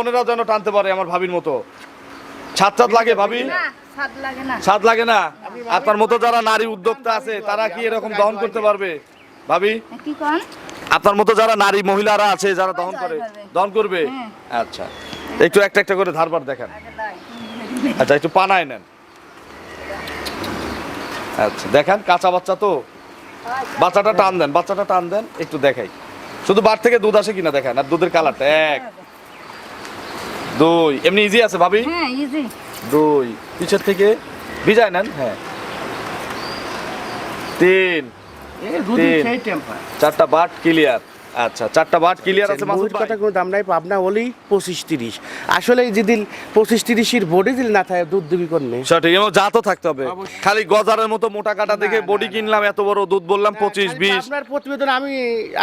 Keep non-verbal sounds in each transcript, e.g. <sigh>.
বোনেরাও যেন টানতে পারে আমার ভাবির মতো। ছাদ ছাদ লাগে ভাবি? না লাগে না। ছাদ লাগে না? আপনার মতো যারা নারী উদ্যোক্তা আছে তারা কি এরকম দহন করতে পারবে? ভাবি? আপনার মতো যারা নারী মহিলারা আছে যারা দহন করে দহন করবে। হ্যাঁ। আচ্ছা। একটু একটা একটা করে ধারবার দেখান। আচ্ছা একটু পানায় নেন। আচ্ছা দেখেন কাঁচা বাচ্চা তো। বাচ্চাটা টান দেন বাচ্চাটা টান দেন একটু দেখাই। শুধু বার থেকে দুধ আসে কিনা দেখেন আর দুধের কালারটা এক। দুই। এমনি ইজি আছে ভাবি? হ্যাঁ ইজি দুই। পিছের থেকে ভিজায় নেন। হ্যাঁ। তিন। তিন। চারটা বাট ক্লিয়ার আচ্ছা চারটা বাট ক্লিয়ার আছে মাসুদ কথা কোনো দাম নাই পাবনা হলেই পঁচিশ তিরিশ। আসলে যেদিন পঁচিশ তিরিশের বডি দিল না থাকে দুধ দিবি করলে সঠিক এবং জাতও থাকতে হবে। খালি গজারের মতো মোটা কাটা দেখে বডি কিনলাম এত বড় দুধ বললাম পঁচিশ বিশ। আপনার প্রতিবেদন আমি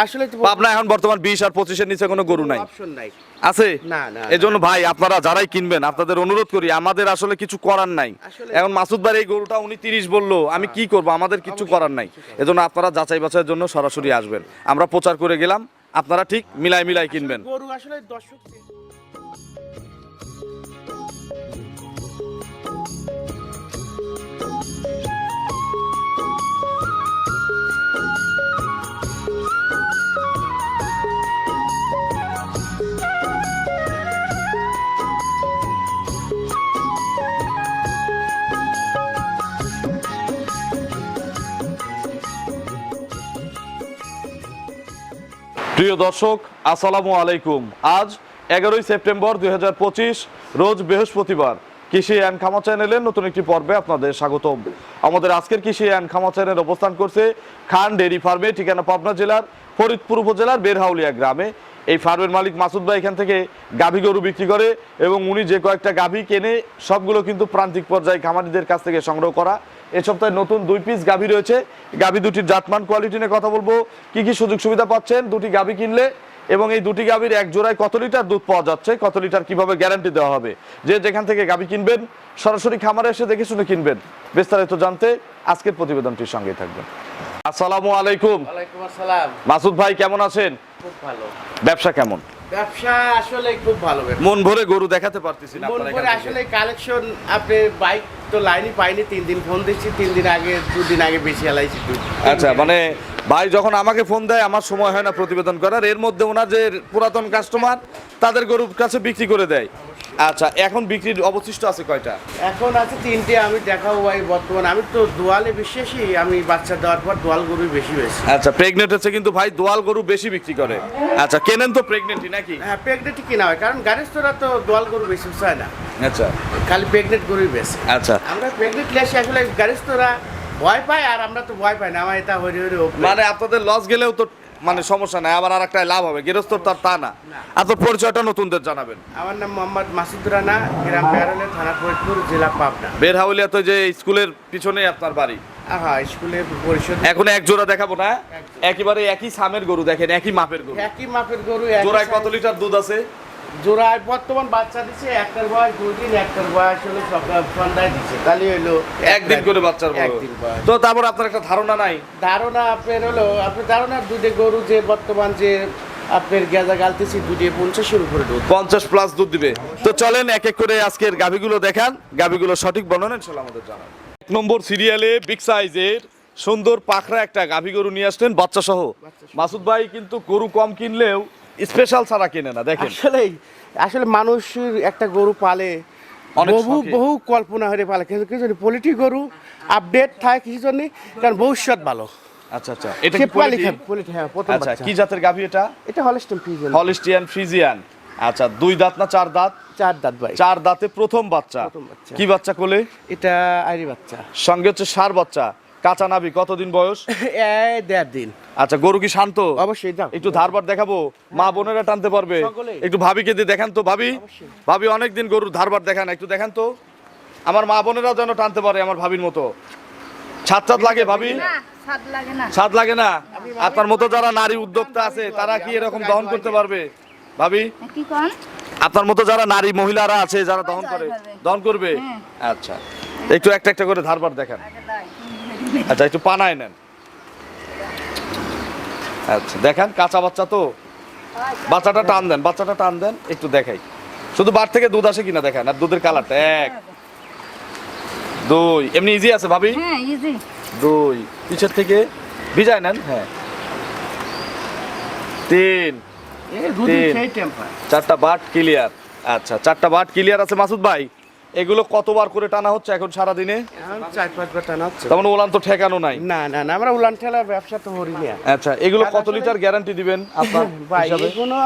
আসলে পাবনা এখন বর্তমান বিশ আর পঁচিশের নিচে কোনো গরু নাই। অপশন নাই। আছে? না, না, এই জন্য ভাই আপনারা যারাই কিনবেন আপনাদের অনুরোধ করি আমাদের আসলে কিছু করার নাই। এখন মাসুদ ভাই এই গরুটা উনি তিরিশ বলল আমি কি করব? আমাদের কিছু করার নাই। এজন্য আপনারা যাচাই বাছাইয়ের জন্য সরাসরি আসবেন। আমরা প্রচার করে গেলাম আপনারা ঠিক মিলাই মিলাই কিনবেন। গরু আসলে দর্শক প্রিয় দর্শক, আসসালামু আলাইকুম। আজ এগারোই সেপ্টেম্বর দু হাজার পঁচিশ, রোজ বৃহস্পতিবার কৃষি অ্যান্ড খামা চ্যানেলের নতুন একটি পর্বে আপনাদের স্বাগতম। আমাদের আজকের কৃষি অ্যান্ড খামা চ্যানেল অবস্থান করছে খান ডেয়ারি ফার্মে, ঠিকানা পাবনা জেলার ফরিদপুর উপজেলার বেরহাউলিয়া গ্রামে। এই ফার্মের মালিক মাসুদ ভাই এখান থেকে গাভী গরু বিক্রি করে এবং উনি যে কয়েকটা গাভী কেনে, সবগুলো কিন্তু প্রান্তিক পর্যায়ে খামারিদের কাছ থেকে সংগ্রহ করা এ সপ্তাহে নতুন দুই পিস গাভী রয়েছে। গাভী দুটির জাতমান কোয়ালিটি নিয়ে কথা বলব। কি কি সুযোগ সুবিধা পাচ্ছেন? দুটি গাভী কিনলে এবং এই দুটি গাভীর এক জোড়ায় কত লিটার দুধ পাওয়া যাচ্ছে? কত লিটার কীভাবে গ্যারান্টি দেওয়া হবে? যে যেখান থেকে গাভী কিনবেন, সরাসরি খামারে এসে দেখে শুনে কিনবেন। বিস্তারিত জানতে আজকের প্রতিবেদনটির সঙ্গেই থাকবেন। আসসালামু আলাইকুম। ওয়ালাইকুম আসসালাম। মাসুদ ভাই কেমন আছেন? খুব ভালো। ব্যবসা কেমন? ব্যবসা আসলে খুব ভালো মন ভরে গরু দেখাতে পারতেছি না মন থেকে। আসলে কালেকশন আপনি বাইক তো লাইনই পাইনি তিন দিন ফোন দিচ্ছি তিন দিন আগে দুদিন আগে বেশি এলাইছি আচ্ছা মানে ভাই যখন আমাকে ফোন দেয় আমার সময় হয় না প্রতিবেদন করার। এর মধ্যে ওনার যে পুরাতন কাস্টমার তাদের গরুর কাছে বিক্রি করে দেয়। আচ্ছা এখন বিক্রির অবশিষ্ট আছে কয়টা? এখন আছে তিনটে আমি দেখাবো ভাই বর্তমান। আমি তো দোয়ালে বিশ্বাসী আমি বাচ্চা দেওয়ার পর দোয়াল গরুই বেশি বেশি। আচ্ছা প্রেগনেন্ট হচ্ছে কিন্তু ভাই দোয়াল গরু বেশি বিক্রি করে। আচ্ছা কেনেন তো প্রেগনেন্টই নাকি? হ্যাঁ প্রেগনেন্টই কেনা হয় কারণ গাড়িস্তরা তো দোয়াল গরু বেশি চায় না। আচ্ছা। খালি প্রেগনেন্ট গরুই বেশি। আচ্ছা। আমরা প্রেগনেন্ট লেসে আসলে গাড়িস্তরা ভয় পায় আর আমরা তো ভয় পাই না আমার এটা হরি হরি মানে আপনাদের লস গেলেও তো মানে সমস্যা নাই আবার আর একটা লাভ হবে। গৃহস্থর তার তা না। আপনার পরিচয়টা নতুনদের জানাবেন। আমার নাম মোহাম্মদ মাসুদ রানা গ্রাম পেয়ারলে থানা ফরিদপুর জেলা পাবনা। বেরহাউলিয়া তো যে স্কুলের পিছনেই আপনার বাড়ি? হ্যাঁ স্কুলের পরিষদ এখন এক জোড়া দেখাবো না? একেবারে একই সামের গরু দেখেন একই মাপের গরু। একই মাপের গরু জোড়ায় কত লিটার দুধ আছে। জোড়ায় বর্তমান বাচ্চা দিচ্ছে একটার বয়স দুই দিন একটার বয়স হলো সকাল সন্ধ্যায় দিচ্ছে তাহলে হইল একদিন করে বাচ্চার বয়স। একদিন বয়স। তো তারপর আপনার একটা ধারণা নাই? ধারণা আপনার হলো আপনার ধারণা দুধে গরু যে বর্তমান যে আপনার গেজা গালতেছি দুধে পঞ্চাশের উপরে দুধ। পঞ্চাশ প্লাস দুধ দিবে। তো চলেন এক এক করে আজকের গাভিগুলো দেখান। গাভিগুলো সঠিক বর্ণনা ইনশাল্লাহ আমাদের জানান। এক নম্বর সিরিয়ালে বিগ সাইজের সুন্দর পাখরা একটা গাভি গরু নিয়ে আসলেন বাচ্চা সহ মাসুদ ভাই কিন্তু গরু কম কিনলেও স্পেশাল ছাড়া কেনে না দেখেন। আসলে আসলে মানুষের একটা গরু পালে বহু বহু কল্পনা হয়ে পালে। কিন্তু কিছু পোলিট্রি গরু আপডেট থাকে কিছু জন্য কারণ ভবিষ্যৎ ভালো। আচ্ছা আচ্ছা। এটা কি পোলিট্রি হ্যাঁ প্রথম আচ্ছা। কি জাতের গাভি এটা? এটা হলিস্টিয়ান ফ্রিজিয়ান আচ্ছা দুই দাঁত না চার দাঁত? চার দাঁত ভাই। চার দাঁতে প্রথম বাচ্চা। প্রথম বাচ্চা। কি বাচ্চা কোলে? এটা আইরি বাচ্চা। সঙ্গে হচ্ছে সার বাচ্চা। কাঁচা নাবি কতদিন বয়স? <laughs> এই দেড় দিন। আচ্ছা গরু কি শান্ত? অবশ্যই একটু ধারবার দেখাবো? মা বোনেরা টানতে পারবে। একটু ভাবিকে দিয়ে দেখান তো ভাবি। ভাবি অনেকদিন গরুর ধারবার দেখান একটু দেখান তো। আমার মা বোনেরাও যেন টানতে পারে আমার ভাবির মতো। ছাদ ছাদ লাগে ভাবি? স্বাদ লাগে না। ছাদ লাগে না? আপনার মতো যারা নারী উদ্যোক্তা আছে তারা কি এরকম দহন করতে পারবে? ভাবি? আপনার মতো যারা নারী মহিলারা আছে যারা দহন করে দহন করবে? হ্যাঁ। আচ্ছা। একটু একটা একটা করে ধারবার দেখান। আচ্ছা একটু পানায় নেন। আচ্ছা দেখেন কাঁচা বাচ্চা তো। বাচ্চাটা টান দেন বাচ্চাটা টান দেন একটু দেখাই। শুধু বার থেকে দুধ আসে কিনা দেখেন আর দুধের কালারটা এক দুই এমনি ইজি আছে ভাবি? হ্যাঁ দুই পিছের থেকে ভিজায় নেন হ্যাঁ। তিন। চারটা বাট ক্লিয়ার আচ্ছা চারটা বাট ক্লিয়ার আছে মাসুদ ভাই? এগুলো কতবার করে টানা হচ্ছে এখন সারা দিনে চার পাঁচবার টানা হচ্ছে। তেমন ওলান তো ঠেকানো নাই। না না না আমরা উলান ঠেলার ব্যবসা তো করি না। আচ্ছা এগুলো কত লিটার গ্যারান্টি দিবেন আপনার <laughs> হিসাবে? এগুলো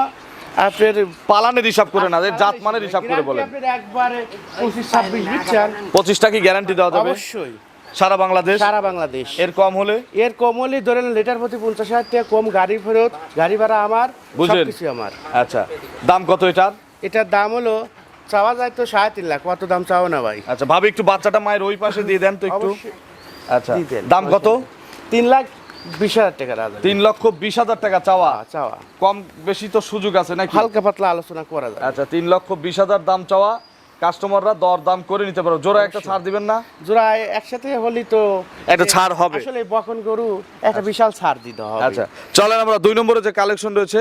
আপনার পালানের হিসাব করে না জাত মানের হিসাব করে বলেন। একবারে পঁচিশ ছাব্বিশ দিচ্ছেন পঁচিশটা কি গ্যারান্টি দেওয়া যাবে? অবশ্যই। সারা বাংলাদেশ? সারা বাংলাদেশ। এর কম হলে? এর কম হলে ধরেন লিটার প্রতি পঞ্চাশ হাজার টাকা কম গাড়ি ফেরত গাড়ি ভাড়া আমার বুঝলেন? আমার। আচ্ছা দাম কত এটার? এটার দাম হলো চাওয়া যায় তো সাড়ে তিন লাখ কত দাম চাও না ভাই। আচ্ছা ভাবি একটু বাচ্চাটা মায়ের ওই পাশে দিয়ে দেন তো একটু। আচ্ছা দাম কত? তিন লাখ বিশ হাজার টাকা রাজা। তিন লক্ষ বিশ হাজার টাকা চাওয়া? চাওয়া। কম বেশি তো সুযোগ আছে নাকি? হালকা পাতলা আলোচনা করা যায়। আচ্ছা তিন লক্ষ বিশ হাজার দাম চাওয়া। কাস্টমাররা দর দাম করে নিতে পারো। জোড়া একটা ছাড় দিবেন না? জোড়া একসাথে হলি তো একটা ছাড় হবে। আসলে বকন গরু একটা বিশাল ছাড় দিতে হবে। আচ্ছা চলেন আমরা দুই নম্বরে যে কালেকশন রয়েছে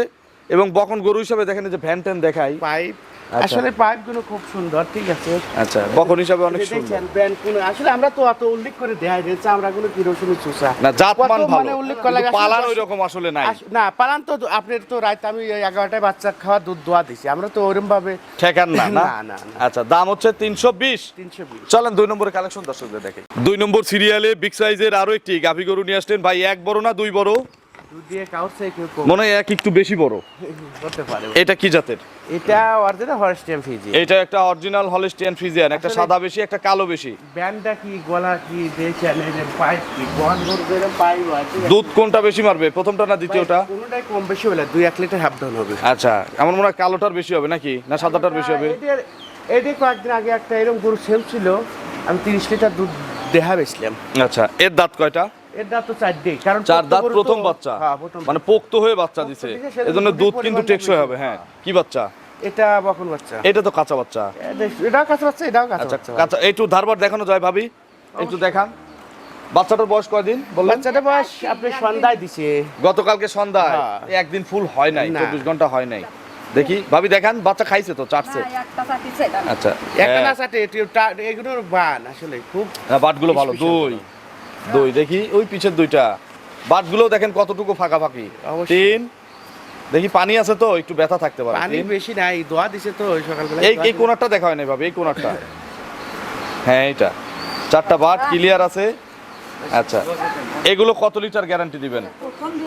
এবং বকন গরু হিসাবে দেখেন যে ভ্যান ট্যান দেখাই। পাইপ। আচ্ছা। আসলে পাইপগুলো খুব সুন্দর ঠিক আছে। আচ্ছা বকন হিসাবে অনেক সুন্দর। কোন আসলে আমরা তো অত উল্লেখ করে দেখাই দিচ্ছি আমরা কোনো কিরোসিনি চুষা। না জাতমান কত ভালো। মানে উল্লেখ করা লাগে পালান ওই রকম আসলে নাই। না পালান তো আপনার তো রাত আমি ওই এগারোটায় বাচ্চা খাওয়া দুধ দোয়া দিছি আমরা তো ওরম ভাবে ঠেকান না না? না। আচ্ছা দাম হচ্ছে তিনশো বিশ। তিনশো বিশ। চলেন দুই নম্বরের কালেকশন দর্শকদের দেখে। দুই নম্বর সিরিয়ালে বিগ সাইজের আরও একটি গাভী গরু নিয়ে আসলেন। ভাই এক বড় না দুই বড়? মনে হয় এক একটু বেশি বড়। পারে। এটা কি জাতের? এটা অরিজিনাল হরস্টিয়াম ফিজি এটা একটা অরিজিনাল হলিস্টিয়ান ফ্রিজিয়ান একটা সাদা বেশি একটা কালো বেশি। ব্যান্ডটা কি গলা কি দেখছেন এই যে পাইপ কি বন গরু যেরকম পাইপ আছে? দুধ কোনটা বেশি মারবে? প্রথমটা না দ্বিতীয়টা? কোনোটাই কম বেশি হলে দুই এক লিটার হাফ ডাউন হবে। আচ্ছা আমার মনে হয় কালোটার বেশি হবে নাকি? না সাদাটার বেশি হবে? এটি কয়েকদিন আগে একটা এরকম গরু সেল ছিল আমি তিরিশ লিটার দুধ দেহা বেচলাম। আচ্ছা এর দাঁত কয়টা? এর দাঁত তো চারটেই কারণ চার দাঁত প্রথম বাচ্চা। হ্যাঁ মানে পোক্ত হয়ে বাচ্চা দিছে। দিছে, এজন্য দুধ কিন্তু টেকসই হবে হ্যাঁ। কি বাচ্চা? এটা বকন বাচ্চা। এটা তো কাঁচা বাচ্চা। এটাও কাঁচা বাচ্চা এটাও কাঁচা আচ্ছা কাঁচা একটু ধারবার দেখানো যায় ভাবি। একটু দেখান। বাচ্চাটার বয়স কয়দিন বললেন? বাচ্চাটা বয়স আপনি সন্ধ্যায় দিছে। গতকালকে সন্ধ্যায়। হ্যাঁ। একদিন ফুল হয় নাই না। চব্বিশ ঘণ্টা হয় নাই। দেখি ভাবি দেখান বাচ্চা খাইছে তো চাটছে। আচ্ছা একটা। না চাটে এগুলোর বান আসলে খুব বাটগুলো ভালো দুই। দুই দেখি ওই পিছের দুইটা। বাটগুলো দেখেন কতটুকু ফাঁকা ফাঁকি অবশ্যই। তিন দেখি পানি আছে তো একটু ব্যথা থাকতে পারে। পানি বেশি নাই দোয়া দিছে তো ওই সকালবেলা এই এই কোনারটা দেখা হয় না ভাবে এই কোনারটা। হ্যাঁ এটা চারটা বাট ক্লিয়ার আছে। আচ্ছা। এগুলো কত লিটার গ্যারান্টি দিবেন?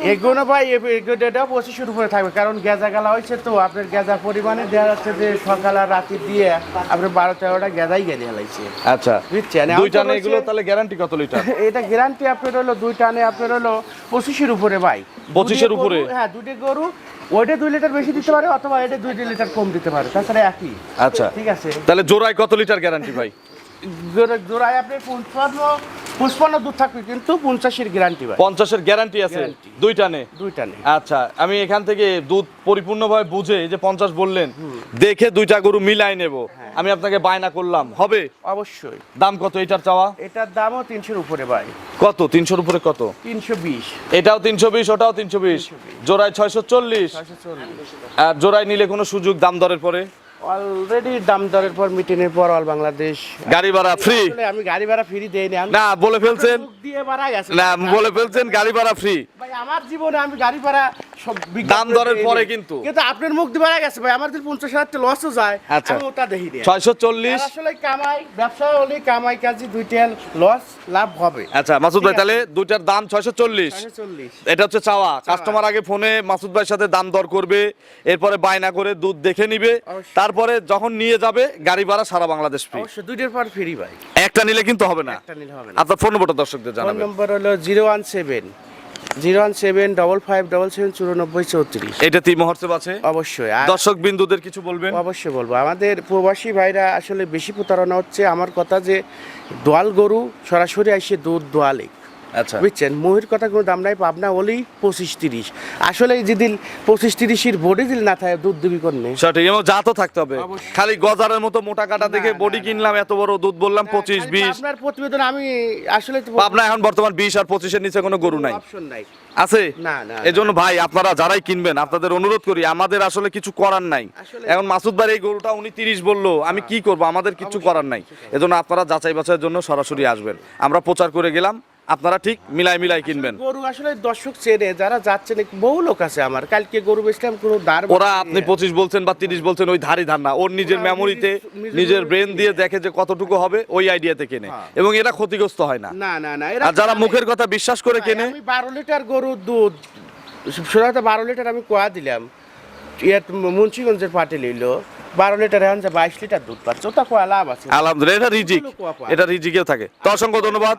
এগুলো ভাই এগুলো পঁচিশের উপরে থাকবে কারণ গেজা গালা হয়েছে তো আপনার গেজা পরিমাণে দেওয়া যাচ্ছে যে সকাল আর রাতে দিয়ে আপনার বারো তেরোটা গেজাই গেঁদে হেলাইছে আচ্ছা। বুঝছেন? দুই টানে এগুলো তাহলে গ্যারান্টি কত লিটার? <laughs> এটা গ্যারান্টি আপনার হলো দুই টানে আপনার হলো পঁচিশের উপরে ভাই। 25 এর দুটি উপরে? হ্যাঁ দুটি গরু ওইটা দুই লিটার বেশি দিতে পারে অথবা এটা দুই লিটার কম দিতে পারে তাছাড়া একই। আচ্ছা। ঠিক আছে? তাহলে জোড়ায় কত লিটার গ্যারান্টি ভাই? জোড়া- জোড়ায় আপনি পঞ্চান্ন পুষ্পান্ন দুধ থাকবে কিন্তু পঞ্চাশের গ্যারান্টি ভাই। পঞ্চাশের গ্যারান্টি আছে? Guarantee। দুই টানে দুই টানে আচ্ছা আমি এখান থেকে দুধ পরিপূর্ণভাবে বুঝে যে পঞ্চাশ বললেন দেখে দুইটা গরু মিলাই নেব। হ্যাঁ। আমি আপনাকে বায়না করলাম। হবে? অবশ্যই। দাম কত এটার চাওয়া? এটার দামও তিনশোর উপরে ভাই। কত? তিনশোর উপরে কত? তিনশো বিশ। এটাও তিনশো বিশ ওটাও তিনশো বিশ। জোড়ায় ছয়শো চল্লিশ। ছয়শো চল্লিশ। আর জোড়ায় নিলে কোনো সুযোগ দাম দরের পরে? অলরেডি দাম দরের পর মিটিংয়ের পর অল বাংলাদেশ গাড়ি ভাড়া ফ্রি আমি গাড়ি ভাড়া ফ্রি দেই না না বলে ফেলছেন। দিয়ে ভাড়া গেছে না বলে ফেলছেন গাড়ি ভাড়া ফ্রি ভাই আমার জীবনে আমি গাড়ি ভাড়া সব দাম দরের পরে কিন্তু। কিন্তু আপনার মুখ দিয়ে ভাড়া গেছে ভাই। আমার যদি পঞ্চাশ হাজার লসও যায় আচ্ছা। আমি ওটা দেখি না ছয়শো চল্লিশ। আর আসলে কামাই ব্যবসা হলে কামাই কাজে দুইটা লস লাভ হবে। আচ্ছা মাসুদ ভাই তাহলে দুইটার দাম ছয়শো চল্লিশ। এটা হচ্ছে চাওয়া। কাস্টমার আগে ফোনে মাসুদ ভাইয়ের সাথে দাম দর করবে এরপরে বায়না করে দুধ দেখে নিবে। অবশ্যই। তারপরে যখন নিয়ে যাবে গাড়ি ভাড়া সারা বাংলাদেশ ফ্রি অবশ্যই দুইটার পর ফ্রি ভাই। একটা নিলে কিন্তু হবে না। একটা নিলে হবে না। আপনার ফোন নম্বরটা দর্শকদের জানাবেন। ফোন নম্বর হলো zero one seven zero one seven double five double seven চুরানব্বই চৌত্রিশ। এটা তিন মহর্সেব আছে অবশ্যই দর্শক বিন্দুদের কিছু বলবেন? অবশ্যই বলব। আমাদের প্রবাসী ভাইরা আসলে বেশি প্রতারণা হচ্ছে। আমার কথা যে দোয়াল গরু সরাসরি এসে দুধ দোয়ালে। আচ্ছা। বুঝছেন? মহির কথা কোনো দাম নাই পাবনা হলেই পঁচিশ তিরিশ। আসলে যেদিন পঁচিশ তিরিশের বডি দিল না থাকে দুধ দিবি করনে সঠিক এবং যা তো থাকতে হবে। খালি গজারের মতো মোটা কাটা দেখে বডি কিনলাম এত বড় দুধ বললাম পঁচিশ বিশ। আপনার প্রতিবেদন আমি আসলে পাবনা এখন বর্তমান বিশ আর পঁচিশের নিচে কোনো গরু নাই। অপশন নাই। আছে? না, না, এই জন্য ভাই আপনারা যারাই কিনবেন আপনাদের অনুরোধ করি আমাদের আসলে কিছু করার নাই। এখন মাসুদ ভাই এই গরুটা উনি তিরিশ বলল আমি কি করব? আমাদের কিছু করার নাই। এজন্য আপনারা যাচাই বাছাইয়ের জন্য সরাসরি আসবেন। আমরা প্রচার করে গেলাম। আপনারা ঠিক মিলাই মিলাই কিনবেন। গরু আসলে দর্শক চেনে যারা যাচ্ছেন বহু লোক আছে আমার। কালকে গরু বেচলাম কোনো দাঁড় ওরা আপনি পঁচিশ বলছেন বা তিরিশ বলছেন ওই ধারি ধার না। ওর নিজের মেমোরিতে নিজের- ব্রেন দিয়ে দেখে যে কতটুকু হবে ওই আইডিয়াতে কেনে। হ্যাঁ। এবং এরা ক্ষতিগ্রস্ত হয় না। না না না আর যারা মুখের কথা বিশ্বাস করে কেনে আমি বারো লিটার গরুর দুধ সোনাতে বারো লিটার আমি কোয়া দিলাম। ইয়াত মুন্সিগঞ্জের পাটে লইলো। বারো লিটার এখন বাইশ লিটার দুধ পাচ্ছে ওটা কোয়া লাভ আছে? আলহামদুলিল্লাহ এটা রিজিক। এটা রিজিকেও থাকে। তো অসংখ্য ধন্যবাদ।